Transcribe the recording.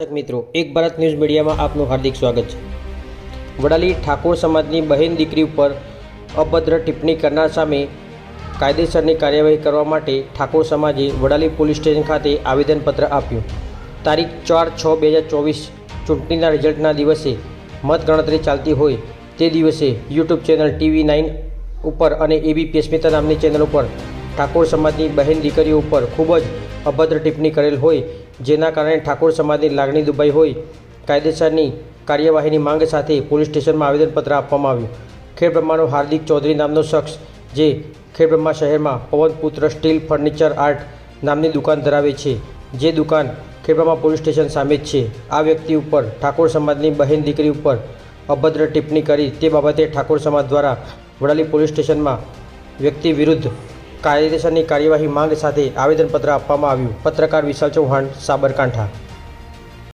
મિત્રો, એક ભારત ન્યૂઝ મીડિયામાં આપનું હાર્દિક સ્વાગત છે. વડાલી ઠાકોર સમાજની બહેન દીકરી ઉપર અભદ્ર ટિપ્પણી કરનાર સામે કાયદેસરની કાર્યવાહી કરવા માટે ઠાકોર સમાજે વડાલી પોલીસ સ્ટેશન ખાતે આવેદનપત્ર આપ્યું. તારીખ ચાર છ બે હજાર ચોવીસ ચૂંટણીના રિઝલ્ટના દિવસે મતગણતરી ચાલતી હોય તે દિવસે યુટ્યુબ ચેનલ ટીવી નાઇન ઉપર અને એબીપી પેસ્મિતા નામની ચેનલ ઉપર ઠાકોર સમાજની બહેન દીકરીઓ ઉપર ખૂબ જ અભદ્ર ટિપ્પણી કરેલ હોય જેના કારણે ઠાકોર સમાજની લાગણી દુભાઈ હોય, કાયદેસરની કાર્યવાહીની માંગ સાથે પોલીસ સ્ટેશનમાં આવેદનપત્ર આપવામાં આવ્યું. ખેડબ્રહ્માનો હાર્દિક ચૌધરી નામનો શખ્સ, જે ખેડબ્રહ્મા શહેરમાં પવનપુત્ર સ્ટીલ ફર્નિચર આર્ટ નામની દુકાન ધરાવે છે, જે દુકાન ખેડબ્રહ્મા પોલીસ સ્ટેશન સામે જ છે. આ વ્યક્તિ ઉપર ઠાકોર સમાજની બહેન દીકરી ઉપર અભદ્ર ટિપ્પણી કરી તે બાબતે ઠાકોર સમાજ દ્વારા વડાલી પોલીસ સ્ટેશનમાં વ્યક્તિ વિરુદ્ધ કાયદેસરની કાર્યવાહી માંગ સાથે આવેદનપત્ર આપવામાં આવ્યું. પત્રકાર વિશાલ ચૌહાણ સાબરકાંઠા.